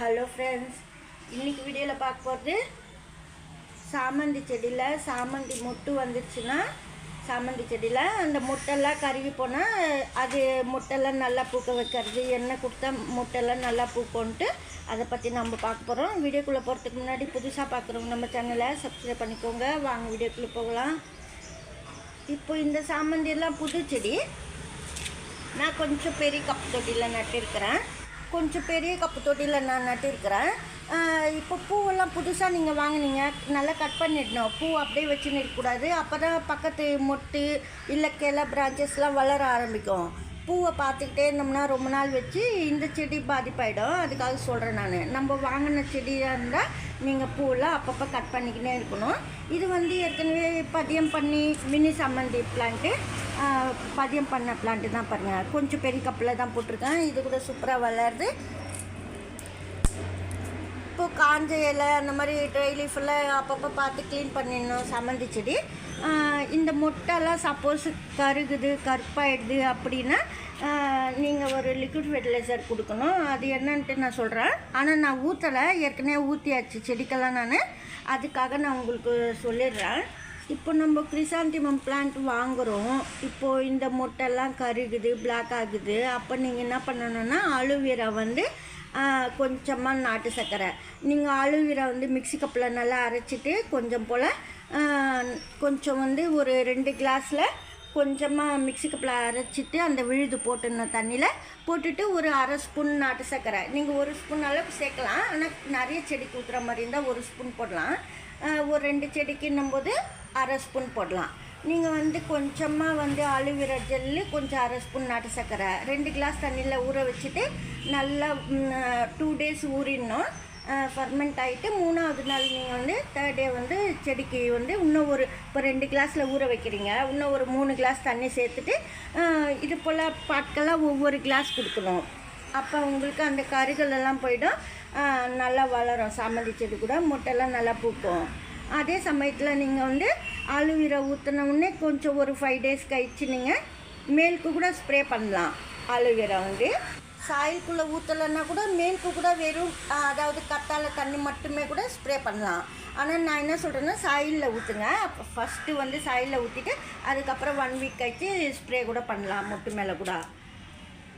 Hello friends இன்றைக்கி வீடியோவில் பார்க்க போகிறது சாமந்தி செடியில் சாமந்தி மொட்டு வந்துச்சுன்னா சாமந்தி செடியில் அந்த முட்டெல்லாம் கருவி போனால் அது முட்டெல்லாம் நல்லா பூக்க வைக்கிறது எண்ணெய் கொடுத்தா முட்டெல்லாம் நல்லா பூக்கோன்ட்டு அதை பற்றி நம்ம பார்க்க போகிறோம் வீடியோக்குள்ளே போகிறதுக்கு முன்னாடி புதுசாக பார்க்குறவங்க நம்ம சேனலை சப்ஸ்கிரைப் பண்ணிக்கோங்க. வாங்க வீடியோக்குள்ளே போகலாம். இப்போ இந்த சாமந்தியெல்லாம் புது செடி. நான் கொஞ்சம் பெரிய கப்பு தொட்டியில் நட்டிருக்கிறேன். கொஞ்சம் பெரிய கப்பு தொட்டியில் நான் நட்டிருக்கிறேன். இப்போ பூவெல்லாம் புதுசாக நீங்கள் வாங்குனீங்க. நல்லா கட் பண்ணிடணும். பூ அப்படியே வச்சுன்னு இருக்கக்கூடாது அப்போ தான் பக்கத்து மொட்டு இல்லை கிளை பிரான்ச்சஸ்லாம் வளர ஆரம்பிக்கும். பூவை பார்த்துக்கிட்டே இருந்தோம்னா ரொம்ப நாள் வச்சு இந்த செடி பாதிப்பாயிடும். அதுக்காக சொல்கிறேன் நான். நம்ம வாங்கின செடியாக இருந்தால் நீங்கள் பூவெல்லாம் அப்பப்போ கட் பண்ணிக்கினே இருக்கணும். இது வந்து ஏற்கனவே பதியம் பண்ணி மினி சம்மந்தி பிளான்ட்டு பதியம் பண்ண பிளான்ட்டு தான் பாருங்கள் கொஞ்சம் பெரிய கப்பில் தான் போட்டிருக்கேன். இது கூட சூப்பராக வளருது. இப்போ காஞ்ச இலை அந்த மாதிரி ட்ரை லீஃபெல்லாம் அப்பப்போ பார்த்து க்ளீன் பண்ணிடணும் சம்மந்தி செடி இந்த முட்டைலாம் சப்போஸ் கருகுது கருப்பாயிடுது அப்படின்னா நீங்கள் ஒரு லிக்விட் ஃபெர்டிலைசர் கொடுக்கணும். அது என்னன்ட்டு நான் சொல்கிறேன் ஆனால் நான் ஊற்றலை ஏற்கனவே ஊற்றியாச்சு செடிக்கெல்லாம் நான். அதுக்காக நான் உங்களுக்கு சொல்லிடுறேன். இப்போ நம்ம கிரிசாந்திமம் பிளான்ட் வாங்குகிறோம் இப்போது இந்த முட்டைலாம் கருகுது பிளாக் ஆகுது. அப்போ நீங்கள் என்ன பண்ணணும்னா அலுவீரா வந்து கொஞ்சமாக நாட்டு சர்க்கரை. நீங்கள் அலுவேரா வந்து மிக்ஸி கப்பில் நல்லா அரைச்சிட்டு கொஞ்சம் போல் கொஞ்சம் வந்து ஒரு ரெண்டு கிளாஸில் கொஞ்சமாக மிக்ஸி கப்பில் அரைச்சிட்டு அந்த விழுது போட்டுடணும் தண்ணியில் போட்டுட்டு ஒரு அரை ஸ்பூன் நாட்டு சர்க்கரை. நீங்கள் ஒரு ஸ்பூன் அளவுக்கு சேர்க்கலாம். ஆனால் நிறைய செடிக்கு ஊற்றுற மாதிரி இருந்தால் ஒரு ஸ்பூன் போடலாம். ஒரு ரெண்டு செடிக்குன்னும் போது அரை ஸ்பூன் போடலாம். நீங்கள் வந்து கொஞ்சமாக வந்து அலுவேரா ஜெல்லு கொஞ்சம் அரை ஸ்பூன் நாட்டு சர்க்கரை. ரெண்டு கிளாஸ் தண்ணியில் ஊற வச்சுட்டு நல்லா டூ டேஸ் ஊறிடணும். ஃபர்மெண்ட் ஆகிட்டு மூணாவது நாள் நீங்கள் வந்து தேர்ட் டே வந்து செடிக்கு வந்து இன்னும் ஒரு இப்போ ரெண்டு கிளாஸில் ஊற வைக்கிறீங்க. இன்னும் ஒரு மூணு கிளாஸ் தண்ணி சேர்த்துட்டு இது போல் பாட்கெல்லாம் ஒவ்வொரு கிளாஸ் கொடுக்கணும். அப்போ உங்களுக்கு அந்த கருகள் எல்லாம் போயிடும். நல்லா வளரும். சாமந்தி செடி கூட முட்டைலாம் நல்லா பூக்கும். அதே சமயத்தில் நீங்கள் வந்து ஆலுவீரா ஊற்றின உடனே கொஞ்சம் ஒரு ஃபைவ் டேஸ் கழிச்சு நீங்கள் மேலுக்கு கூட ஸ்ப்ரே பண்ணலாம். ஆலுவீரா வந்து. சாயிலுக்குள்ளே ஊற்றலைன்னா கூட மேலுக்கு கூட வெறும் அதாவது கத்தால தண்ணி மட்டுமே கூட ஸ்ப்ரே பண்ணலாம். ஆனால் நான் என்ன சொல்கிறேன்னா சாயிலில் ஊற்றுங்க அப்போ ஃபஸ்ட்டு வந்து சாயிலில் ஊற்றிட்டு அதுக்கப்புறம் ஒன் வீக் கழிச்சு ஸ்ப்ரே கூட பண்ணலாம் மொட்டு மேலே கூட.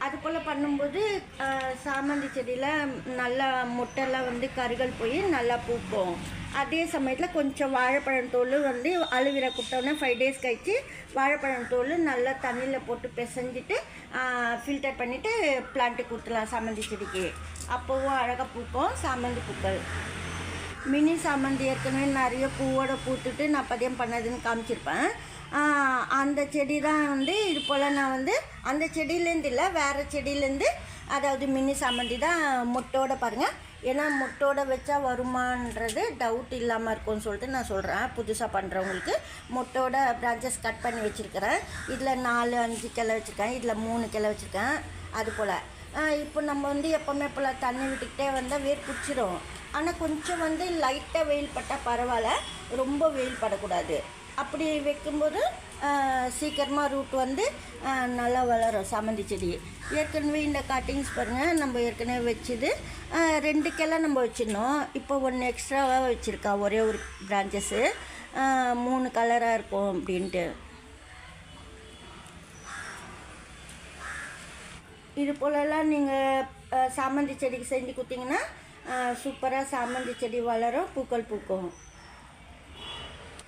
அது போல் பண்ணும்போது சாமந்தி செடியில் நல்லா முட்டைலாம் வந்து கருகள் போய் நல்லா பூக்கும். அதே சமயத்தில் கொஞ்சம் வாழைப்பழம் தோல் வந்து அழுவிர குட்டோன்னே ஃபைவ் டேஸ் கழித்து வாழைப்பழம் தோல் நல்லா தண்ணியில் போட்டு பிசைஞ்சிட்டு ஃபில்டர் பண்ணிவிட்டு பிளான்ட்டு கொடுத்துலாம் சாமந்தி செடிக்கு. அப்போவும் அழகாக பூக்கும் சாமந்தி பூக்கள். மினி சாமந்தி ஏற்கனவே நிறைய பூவோட பூத்துட்டு நான் பதியம் பண்ணதுன்னு காமிச்சிருப்பேன். அந்த செடி தான் வந்து இது போல் நான் வந்து அந்த செடியிலேருந்து இல்லை வேறு செடியிலேருந்து அதாவது மினி சாமந்தி தான் முட்டோட பாருங்கள் ஏன்னா முட்டோட வச்சா வருமானது டவுட் இல்லாமல் இருக்கும்னு சொல்லிட்டு நான் சொல்கிறேன் புதுசாக பண்ணுறவங்களுக்கு மொட்டோட பிரான்ச்சஸ் கட் பண்ணி வச்சுருக்கிறேன். இதில் நாலு அஞ்சு கிளை வச்சுருக்கேன். இதில் மூணு கிளை வச்சுருக்கேன். அது போல். இப்போ நம்ம வந்து எப்போவுமே போல் தண்ணி விட்டுக்கிட்டே வந்தால் வேர் பிடிச்சிரும் ஆனால் கொஞ்சம் வந்து லைட்டாக வெயில் பட்டால் பரவாயில்ல. ரொம்ப வெயில் படக்கூடாது. அப்படி வைக்கும்போது சீக்கிரமாக ரூட் வந்து நல்லா வளரும் சாமந்தி செடி. ஏற்கனவே இந்த கட்டிங்ஸ் பாருங்கள் நம்ம ஏற்கனவே வச்சுது. ரெண்டு கிளை நம்ம வச்சிருந்தோம் இப்போ ஒன்று எக்ஸ்ட்ராவாக வச்சுருக்கா ஒரே ஒரு பிரான்ச்சஸ்ஸு மூணு கலராக இருக்கும் அப்படின்ட்டு. இது போலலாம் நீங்கள் சாமந்தி செடிக்கு செஞ்சு கொடுத்தீங்கன்னா சூப்பராக சாமந்தி செடி வளரும் பூக்கள் பூக்கும்.